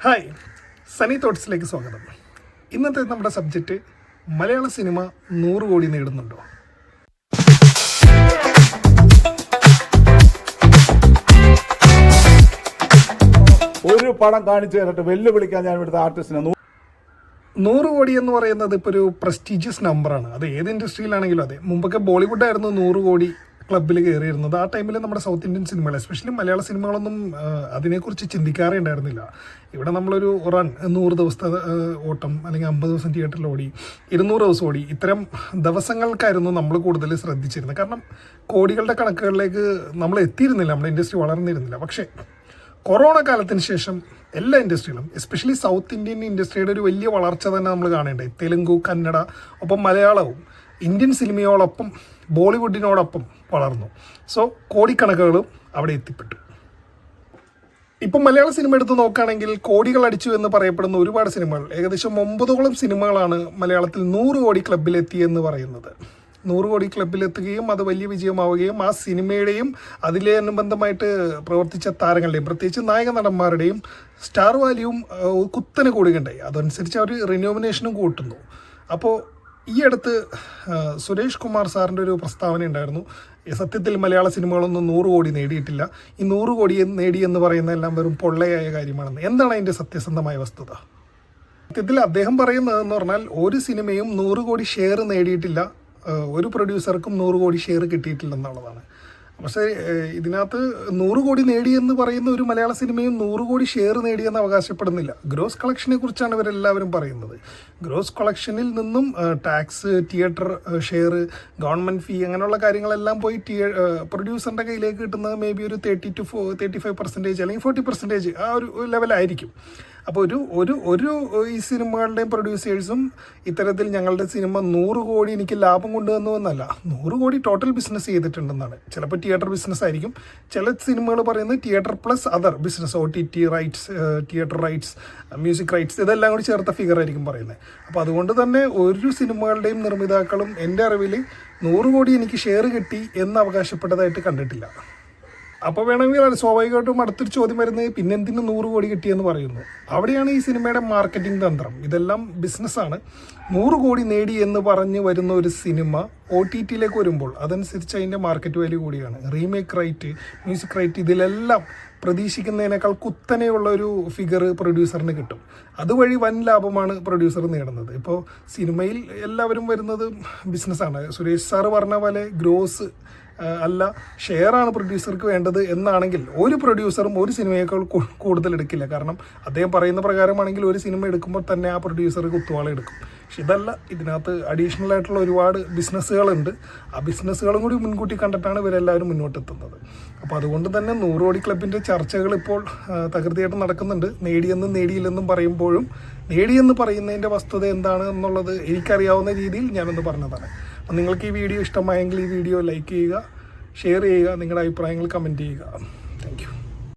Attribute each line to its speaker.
Speaker 1: Hi സനി തോട്ട്സിലേക്ക് സ്വാഗതം. ഇന്നത്തെ നമ്മുടെ സബ്ജക്റ്റ് മലയാള സിനിമ നൂറ് കോടി നേടുന്നുണ്ടോ?
Speaker 2: ഒരു പടം കാണിച്ചു തരട്ടെ വെല്ലുവിളിക്കാൻ ഞാൻ ഇവിടുത്തെ ആർട്ടിസ്റ്റിനെ
Speaker 1: നൂറ് കോടി എന്ന് പറയുന്നത് ഇപ്പോൾ ഒരു പ്രസ്റ്റീജിയസ് നമ്പറാണ് അത് ഏത് ഇൻഡസ്ട്രിയിലാണെങ്കിലും അതെ. മുമ്പൊക്കെ ബോളിവുഡായിരുന്നു നൂറ് കോടി ക്ലബിൽ കയറിയിരുന്നത് ആ ടൈമിൽ നമ്മുടെ സൗത്ത് ഇന്ത്യൻ സിനിമകൾ എസ്പെഷ്യലി മലയാള സിനിമകളൊന്നും അതിനെക്കുറിച്ച് ചിന്തിക്കാറേ ഉണ്ടായിരുന്നില്ല. ഇവിടെ നമ്മളൊരു റൺ നൂറ് ദിവസത്തെ ഓട്ടം അല്ലെങ്കിൽ അമ്പത് ദിവസം തിയേറ്ററിൽ ഓടി ഇരുന്നൂറ് ദിവസം ഓടി ഇത്തരം ദിവസങ്ങൾക്കായിരുന്നു നമ്മൾ കൂടുതൽ ശ്രദ്ധിച്ചിരുന്നത്. കാരണം കോടികളുടെ കണക്കുകളിലേക്ക് നമ്മൾ എത്തിയിരുന്നില്ല നമ്മുടെ ഇൻഡസ്ട്രി വളർന്നിരുന്നില്ല. പക്ഷേ കൊറോണ കാലത്തിന് ശേഷം എല്ലാ ഇൻഡസ്ട്രിയിലും എസ്പെഷ്യലി സൗത്ത് ഇന്ത്യൻ ഇൻഡസ്ട്രിയുടെ ഒരു വലിയ വളർച്ച തന്നെ നമ്മൾ കാണേണ്ടത് തെലുങ്കു കന്നഡ ഒപ്പം മലയാളവും ഇന്ത്യൻ സിനിമയോടൊപ്പം ബോളിവുഡിനോടൊപ്പം വളർന്നു. സോ കോടിക്കണക്കുകളും അവിടെ എത്തിപ്പെട്ടു. ഇപ്പം മലയാള സിനിമ എടുത്ത് നോക്കുകയാണെങ്കിൽ കോടികൾ അടിച്ചു എന്ന് പറയപ്പെടുന്ന ഒരുപാട് സിനിമകൾ. ഏകദേശം ഒമ്പതോളം സിനിമകളാണ് മലയാളത്തിൽ നൂറ് കോടി ക്ലബിലെത്തി എന്ന് പറയുന്നത്. നൂറ് കോടി ക്ലബിലെത്തുകയും അത് വലിയ വിജയമാവുകയും ആ സിനിമയുടെയും അതിലെ അനുബന്ധമായിട്ട് പ്രവർത്തിച്ച താരങ്ങളുടെയും പ്രത്യേകിച്ച് നായക നടന്മാരുടെയും സ്റ്റാർ വാല്യൂവും കുത്തനെ കൂടുകയുണ്ടായി. അതനുസരിച്ച് അവർ റിനോമിനേഷനും കൂട്ടുന്നു. അപ്പോൾ ഈ അടുത്ത് സുരേഷ് കുമാർ സാറിന്റെ ഒരു പ്രസ്താവന ഉണ്ടായിരുന്നു. സത്യത്തിൽ മലയാള സിനിമകളൊന്നും നൂറ് കോടി നേടിയിട്ടില്ല. ഈ നൂറ് കോടി നേടി എന്ന് പറയുന്ന എല്ലാം വെറും പൊള്ളയായ കാര്യമാണെന്ന്. എന്താണ് അതിന്റെ സത്യസന്ധമായ വസ്തുത? സത്യത്തിൽ അദ്ദേഹം പറയുന്നതെന്ന് പറഞ്ഞാൽ ഒരു സിനിമയും നൂറ് കോടി ഷെയർ നേടിയിട്ടില്ല. ഒരു പ്രൊഡ്യൂസർക്കും നൂറ് കോടി ഷെയർ കിട്ടിയിട്ടില്ലെന്നുള്ളതാണ് പക്ഷേ ഇതിനകത്ത് നൂറ് കോടി നേടിയെന്ന് പറയുന്ന ഒരു മലയാള സിനിമയും നൂറ് കോടി ഷെയർ നേടിയെന്ന് അവകാശപ്പെടുന്നില്ല. ഗ്രോസ് കളക്ഷനെ കുറിച്ചാണ് ഇവരെല്ലാവരും പറയുന്നത്. ഗ്രോസ് കളക്ഷനിൽ നിന്നും tax theatre share government fee അങ്ങനെയുള്ള കാര്യങ്ങളെല്ലാം പോയി തിയേ പ്രൊഡ്യൂസറിന്റെ കയ്യിലേക്ക് കിട്ടുന്നത് മേ ബി ഒരു thirty to four thirty five percentage അല്ലെങ്കിൽ ഫോർട്ടി പെർസെന്റേജ് ആ ഒരു ലെവലായിരിക്കും അപ്പോൾ ഒരു ഒരു ഒരു ഈ സിനിമകളുടെയും പ്രൊഡ്യൂസേഴ്സും ഇത്തരത്തിൽ ഞങ്ങളുടെ സിനിമ നൂറ് കോടി എനിക്ക് ലാഭം കൊണ്ടുവന്നു എന്നല്ല. നൂറ് കോടി ടോട്ടൽ ബിസിനസ് ചെയ്തിട്ടുണ്ടെന്നാണ്. ചിലപ്പോൾ തിയേറ്റർ ബിസിനസ് ആയിരിക്കും. ചില സിനിമകൾ പറയുന്നത് theatre plus other business O T T rights theatre rights music rights ഇതെല്ലാം കൂടി ചേർത്ത ഫിഗർ ആയിരിക്കും പറയുന്നത്. അപ്പോൾ അതുകൊണ്ട് തന്നെ ഒരു സിനിമകളുടെയും നിർമ്മിതാക്കളും എന്റെ അറിവിൽ നൂറ് കോടി എനിക്ക് ഷെയർ കിട്ടി എന്ന് അവകാശപ്പെട്ടതായിട്ട് കണ്ടിട്ടില്ല. അപ്പോൾ വേണമെങ്കിൽ സ്വാഭാവികമായിട്ടും അടുത്തൊരു ചോദ്യം വരുന്നത് പിന്നെ എന്തിന് നൂറ് കോടി കിട്ടിയെന്ന് പറയുന്നു. അവിടെയാണ് ഈ സിനിമയുടെ മാർക്കറ്റിംഗ് തന്ത്രം. ഇതെല്ലാം ബിസിനസ്സാണ് നൂറ് കോടി നേടി എന്ന് പറഞ്ഞ് വരുന്ന ഒരു സിനിമ ഒ ടി ടിയിലേക്ക് വരുമ്പോൾ അതനുസരിച്ച് അതിന്റെ മാർക്കറ്റ് വാല്യൂ കൂടിയാണ്. റീമേക്ക് റൈറ്റ് മ്യൂസിക് റൈറ്റ് ഇതിലെല്ലാം പ്രതീക്ഷിക്കുന്നതിനേക്കാൾ കുത്തനെയുള്ള ഒരു ഫിഗർ പ്രൊഡ്യൂസറിന് കിട്ടും. അതുവഴി വൻ ലാഭമാണ് പ്രൊഡ്യൂസർ നേടുന്നത്. ഇപ്പോൾ സിനിമയിൽ എല്ലാവരും വരുന്നത് ബിസിനസ്സാണ് സുരേഷ് സാറ് പറഞ്ഞ പോലെ ഗ്രോസ് അല്ല ഷെയറാണ് പ്രൊഡ്യൂസർക്ക് വേണ്ടത് എന്നാണെങ്കിൽ ഒരു പ്രൊഡ്യൂസറും ഒരു സിനിമയേക്കാൾ കൂടുതൽ എടുക്കില്ല. കാരണം അദ്ദേഹം പറയുന്ന പ്രകാരമാണെങ്കിൽ ഒരു സിനിമ എടുക്കുമ്പോൾ തന്നെ ആ പ്രൊഡ്യൂസർ കുത്തുവാള എടുക്കും. പക്ഷെ ഇതല്ല ഇതിനകത്ത് അഡീഷണൽ ആയിട്ടുള്ള ഒരുപാട് ബിസിനസ്സുകളുണ്ട് ആ ബിസിനസ്സുകളും കൂടി മുൻകൂട്ടി കണ്ടിട്ടാണ് ഇവരെല്ലാവരും മുന്നോട്ടെത്തുന്നത്. അപ്പോൾ അതുകൊണ്ട് തന്നെ നൂറ് കോടി ക്ലബിന്റെ ചർച്ചകൾ ഇപ്പോൾ തകൃതിയായിട്ട് നടക്കുന്നുണ്ട്. നേടിയെന്നും നേടിയില്ലെന്നും പറയുമ്പോഴും നേടിയെന്ന് പറയുന്നതിന്റെ വസ്തുത എന്താണ് എന്നുള്ളത് എനിക്കറിയാവുന്ന രീതിയിൽ ഞാനൊന്ന് പറഞ്ഞതാണ്. നിങ്ങൾക്ക് ഈ വീഡിയോ ഇഷ്ടമായെങ്കിൽ ഈ വീഡിയോ ലൈക്ക് ചെയ്യുക ഷെയർ ചെയ്യുക നിങ്ങളുടെ അഭിപ്രായങ്ങൾ കമന്റ് ചെയ്യുക. താങ്ക്